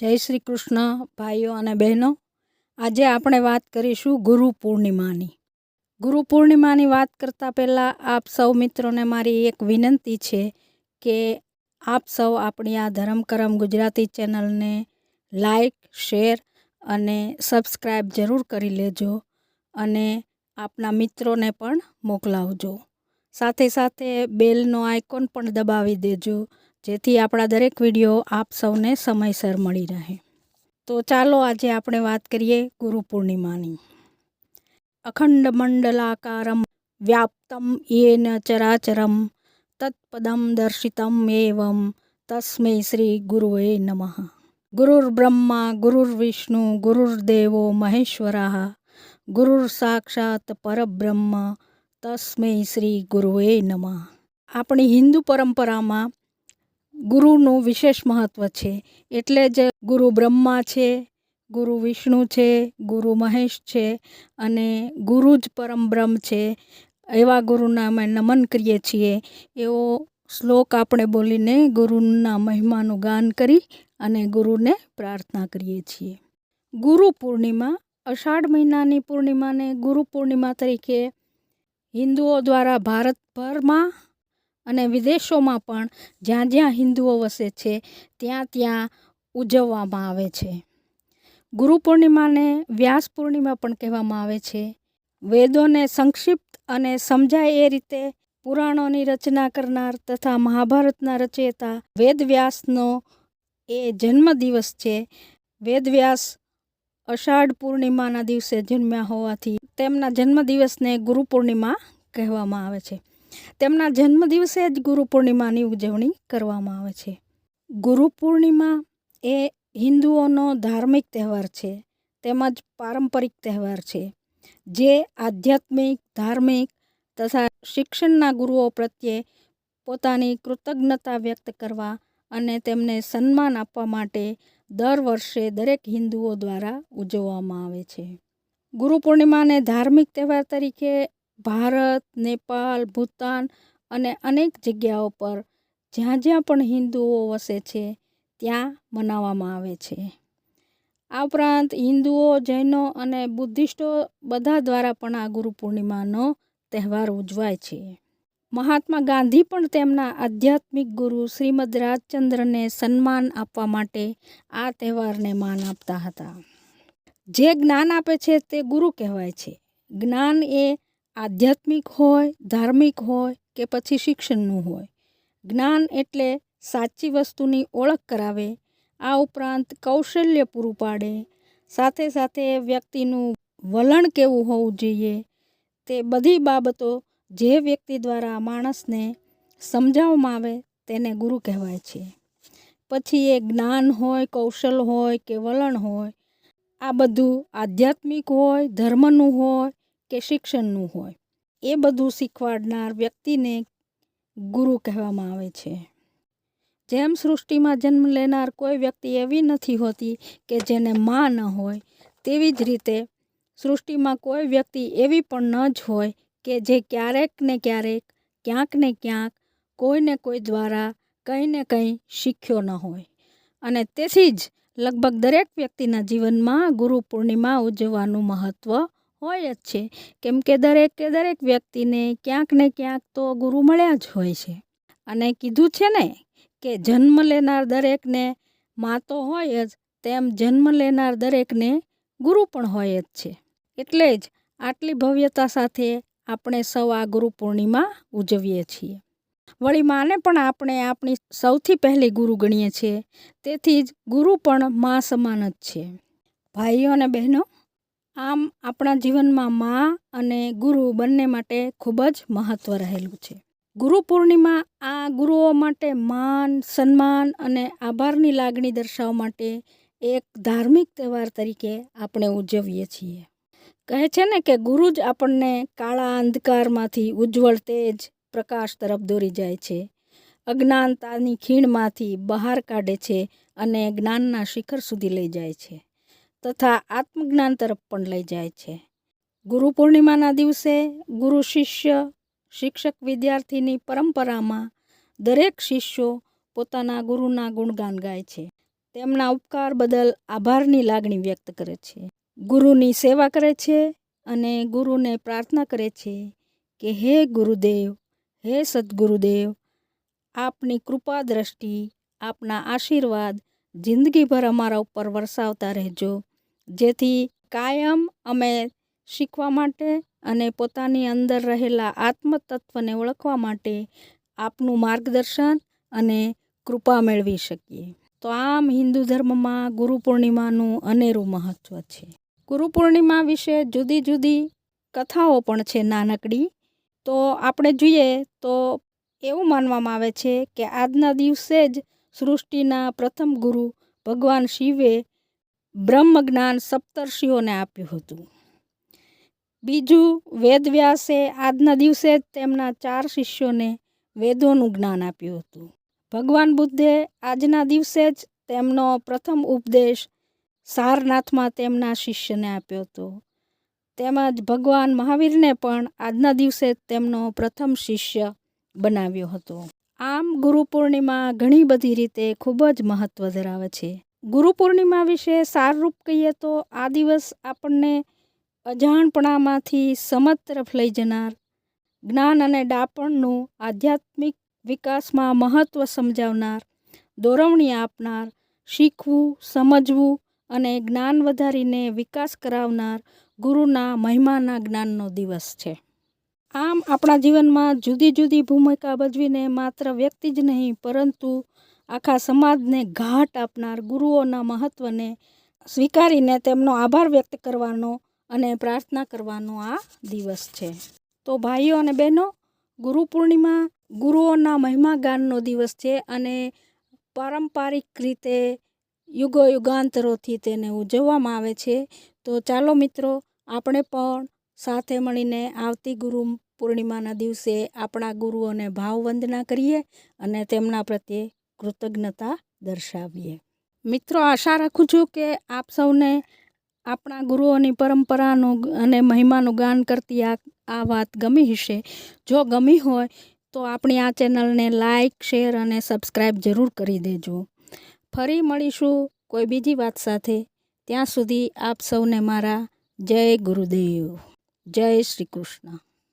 જય શ્રી કૃષ્ણ, ભાઈઓ અને બહેનો. આજે આપણે વાત કરીશું ગુરુ પૂર્ણિમાની. ગુરુ પૂર્ણિમાની વાત કરતાં પહેલાં આપ સૌ મિત્રોને મારી એક વિનંતી છે કે આપ સૌ આપણી આ ધરમકરમ ગુજરાતી ચેનલને લાઈક, શેર અને સબસ્ક્રાઈબ જરૂર કરી લેજો અને આપના મિત્રોને પણ મોકલાવજો. સાથે સાથે બેલનો આઇકોન પણ દબાવી દેજો જેથી આપણા દરેક વીડિયો આપ સૌને સમયસર મળી રહે. તો ચાલો આજે આપણે વાત કરીએ ગુરુ પૂર્ણિમાની. અખંડ મંડલાકારમ વ્યાપ્તમ યેન ચરાચરમ તત્પદમ દર્શિતમ એવમ તસ્મૈ શ્રી ગુરુએ નમઃ. ગુરુર્બ્રહ્મા ગુરુર્વિષ્ણુ ગુરુર વિષ્ણુ ગુરુર્દેવો મહેશ્વરા ગુરુર સાક્ષાત પરબ્રહ્મ તસ્મૈ શ્રી ગુરુએ નમઃ. આપણી હિન્દુ પરંપરામાં ગુરુનું વિશેષ મહત્ત્વ છે. એટલે જ ગુરુ બ્રહ્મા છે, ગુરુ વિષ્ણુ છે, ગુરુ મહેશ છે અને ગુરુ જ પરમ બ્રહ્મ છે. એવા ગુરુના અમે નમન કરીએ છીએ. એવો શ્લોક આપણે બોલીને ગુરુના મહિમાનું ગાન કરી અને ગુરુને પ્રાર્થના કરીએ છીએ. ગુરુ પૂર્ણિમા, અષાઢ મહિનાની પૂર્ણિમાને ગુરુ પૂર્ણિમા તરીકે હિન્દુઓ દ્વારા ભારતભરમાં અને વિદેશોમાં પણ જ્યાં જ્યાં હિન્દુઓ વસે છે, ત્યાં ત્યાં ઉજવવામાં આવે છે. ગુરુ પૂર્ણિમાને વ્યાસ પૂર્ણિમા પણ કહેવામાં આવે છે. વેદોને સંક્ષિપ્ત અને સમજાય એ રીતે પુરાણોની રચના કરનાર તથા મહાભારતના રચયિતા વેદવ્યાસનો એ જન્મદિવસ છે. વેદવ્યાસ અષાઢ પૂર્ણિમાના દિવસે જન્મ્યા હોવાથી તેમના જન્મદિવસને ગુરુ પૂર્ણિમા કહેવામાં આવે છે. તેમના જન્મદિવસે જ ગુરુ પૂર્ણિમાની ઉજવણી કરવામાં આવે છે. ગુરુ પૂર્ણિમા એ હિન્દુઓનો ધાર્મિક તહેવાર છે, તેમજ પારંપરિક તહેવાર છે, જે આધ્યાત્મિક, ધાર્મિક તથા શિક્ષણના ગુરુઓ પ્રત્યે પોતાની કૃતજ્ઞતા વ્યક્ત કરવા અને તેમને સન્માન આપવા માટે દર વર્ષે દરેક હિન્દુઓ દ્વારા ઉજવવામાં આવે છે. ગુરુ પૂર્ણિમાને ધાર્મિક તહેવાર તરીકે ભારત, નેપાળ, ભૂતાન અને અનેક જગ્યાઓ પર જ્યાં જ્યાં પણ હિન્દુઓ વસે છે, ત્યાં મનાવવામાં આવે છે. આ ઉપરાંત હિન્દુઓ, જૈનો અને બુદ્ધિસ્ટો બધા દ્વારા પણ આ ગુરુ પૂર્ણિમાનો તહેવાર ઉજવાય છે. મહાત્મા ગાંધી પણ તેમના આધ્યાત્મિક ગુરુ શ્રીમદ રાજચંદ્રને સન્માન આપવા માટે આ તહેવારને માન આપતા હતા. જે જ્ઞાન આપે છે તે ગુરુ કહેવાય છે. જ્ઞાન એ આધ્યાત્મિક હોય, ધાર્મિક હોય કે પછી શિક્ષણનું હોય. જ્ઞાન એટલે સાચી વસ્તુની ઓળખ કરાવે, આ ઉપરાંત કૌશલ્ય પૂરું પાડે. સાથે સાથે વ્યક્તિનું વલણ કેવું હોવું જોઈએ, તે બધી બાબતો જે વ્યક્તિ દ્વારા માણસને સમજાવવામાં આવે તેને ગુરુ કહેવાય છે. પછી એ જ્ઞાન હોય, કૌશલ હોય કે વલણ હોય, આ બધું આધ્યાત્મિક હોય, ધર્મનું હોય કે શિક્ષણનું હોય. એ બધું શીખવાડનાર વ્યક્તિને ગુરુ કહેવામાં આવે છે. જેમ સૃષ્ટિમાં જન્મ લેનાર કોઈ વ્યક્તિ એવી નથી હોતી કે જેને માં ન હોય, તેવી જ રીતે સૃષ્ટિમાં કોઈ વ્યક્તિ એવી પણ ન જ હોય કે જે ક્યારેક ને ક્યારેક, ક્યાંક ને ક્યાંક કોઈને કોઈ દ્વારા કંઈ ને કંઈ શીખ્યો ન હોય. અને તેથી જ લગભગ દરેક વ્યક્તિના જીવનમાં ગુરુ પૂર્ણિમા ઉજવવાનું મહત્ત્વ હોય જ છે. કેમ કે દરેકે દરેક વ્યક્તિને ક્યાંક ને ક્યાંક તો ગુરુ મળ્યા જ હોય છે. અને કીધું છે ને કે જન્મ લેનાર દરેકને મા તો હોય જ, તેમ જન્મ લેનાર દરેકને ગુરુ પણ હોય જ છે. એટલે જ આટલી ભવ્યતા સાથે આપણે સૌ આ ગુરુ પૂર્ણિમા ઉજવીએ છીએ. વળી માને પણ આપણે આપણી સૌથી પહેલી ગુરુ ગણીએ છીએ. તેથી જ ગુરુ પણ મા સમાન જ છે. ભાઈઓ અને બહેનો આમ આપણા જીવનમાં મા અને ગુરુ બંને માટે ખૂબ જ મહત્ત્વ રહેલું છે. ગુરુ પૂર્ણિમા આ ગુરુઓ માટે માન, સન્માન અને આભારની લાગણી દર્શાવવા માટે એક ધાર્મિક તહેવાર તરીકે આપણે ઉજવીએ છીએ. કહે છે ને કે ગુરુ જ આપણને કાળા અંધકારમાંથી ઉજ્જવળ તેજ પ્રકાશ તરફ દોરી જાય છે. અજ્ઞાનતાની ખીણમાંથી બહાર કાઢે છે અને જ્ઞાનના શિખર સુધી લઈ જાય છે. તથા આત્મજ્ઞાન તરફ પણ લઈ જાય છે. ગુરુ પૂર્ણિમાના દિવસે ગુરુ શિષ્ય, શિક્ષક વિદ્યાર્થીની પરંપરામાં દરેક શિષ્યો પોતાના ગુરુના ગુણગાન ગાય છે. તેમના ઉપકાર બદલ આભારની લાગણી વ્યક્ત કરે છે. ગુરુની સેવા કરે છે અને ગુરુને પ્રાર્થના કરે છે કે હે ગુરુદેવ, હે સદગુરુદેવ, આપની કૃપા દ્રષ્ટિ, આપના આશીર્વાદ જિંદગીભર અમારા ઉપર વરસાવતા રહેજો. જેથી કાયમ અમે શીખવા માટે અને પોતાની અંદર રહેલા આત્મતત્વને ઓળખવા માટે આપનું માર્ગદર્શન અને કૃપા મેળવી શકીએ. તો આમ હિન્દુ ધર્મમાં ગુરુ પૂર્ણિમાનું અનેરું મહત્ત્વ છે. ગુરુ પૂર્ણિમા વિશે જુદી જુદી કથાઓ પણ છે નાનકડી. તો આપણે જોઈએ તો એવું માનવામાં આવે છે કે આજના દિવસે જ સૃષ્ટિના પ્રથમ ગુરુ ભગવાન શિવે બ્રહ્મ જ્ઞાન સપ્તર્ષિઓને આપ્યું હતું. બીજું, વેદવ્યાસે આજના દિવસે જ તેમના ચાર શિષ્યોને વેદોનું જ્ઞાન આપ્યું હતું. ભગવાન બુદ્ધે આજના દિવસે જ તેમનો પ્રથમ ઉપદેશ સારનાથમાં તેમના શિષ્યને આપ્યો હતો. તેમજ ભગવાન મહાવીરને પણ આજના દિવસે તેમનો પ્રથમ શિષ્ય બનાવ્યો હતો. આમ ગુરુ પૂર્ણિમા ઘણી બધી રીતે ખૂબ જ મહત્ત્વ ધરાવે છે. ગુરુ પૂર્ણિમા વિશે સારરૂપ કહીએ તો આ દિવસ આપણને અજાણપણામાંથી સમજ તરફ લઈ જનાર. જ્ઞાન અને ડાપણનું આધ્યાત્મિક વિકાસમાં મહત્ત્વ સમજાવનાર, દોરવણી આપનાર, શીખવું, સમજવું અને જ્ઞાન વધારીને વિકાસ કરાવનાર ગુરુના મહિમાના જ્ઞાનનો દિવસ છે. આમ આપણા જીવનમાં જુદી જુદી ભૂમિકા ભજવીને માત્ર વ્યક્તિ જ નહીં, પરંતુ આખા સમાજને ઘાટ આપનાર ગુરુઓના મહત્ત્વને સ્વીકારીને તેમનો આભાર વ્યક્ત કરવાનો અને પ્રાર્થના કરવાનો આ દિવસ છે. તો ભાઈઓ અને બહેનો, ગુરુ પૂર્ણિમા ગુરુઓના મહિમા ગાનનો દિવસ છે અને પારંપરિક રીતે યુગો યુગાંતરોથી તેને ઉજવવામાં આવે છે. તો ચાલો મિત્રો, આપણે પણ સાથે મળીને આવતી ગુરુ પૂર્ણિમાના દિવસે આપણા ગુરુઓને ભાવવંદના કરીએ અને તેમના પ્રત્યે કૃતજ્ઞતા દર્શાવીએ. મિત્રો, આશા રાખું છું કે આપ સૌને આપણા ગુરુઓની પરંપરાનું અને મહિમાનું ગાન કરતી આ આ વાત ગમી હશે. જો ગમી હોય, તો આપણી આ ચેનલને લાઇક શેર અને સબસ્ક્રાઈબ જરૂર કરી દેજો. ફરી મળીશું કોઈ બીજી વાત સાથે. ત્યાં સુધી આપ સૌને મારા જય ગુરુદેવ. જય શ્રી કૃષ્ણ.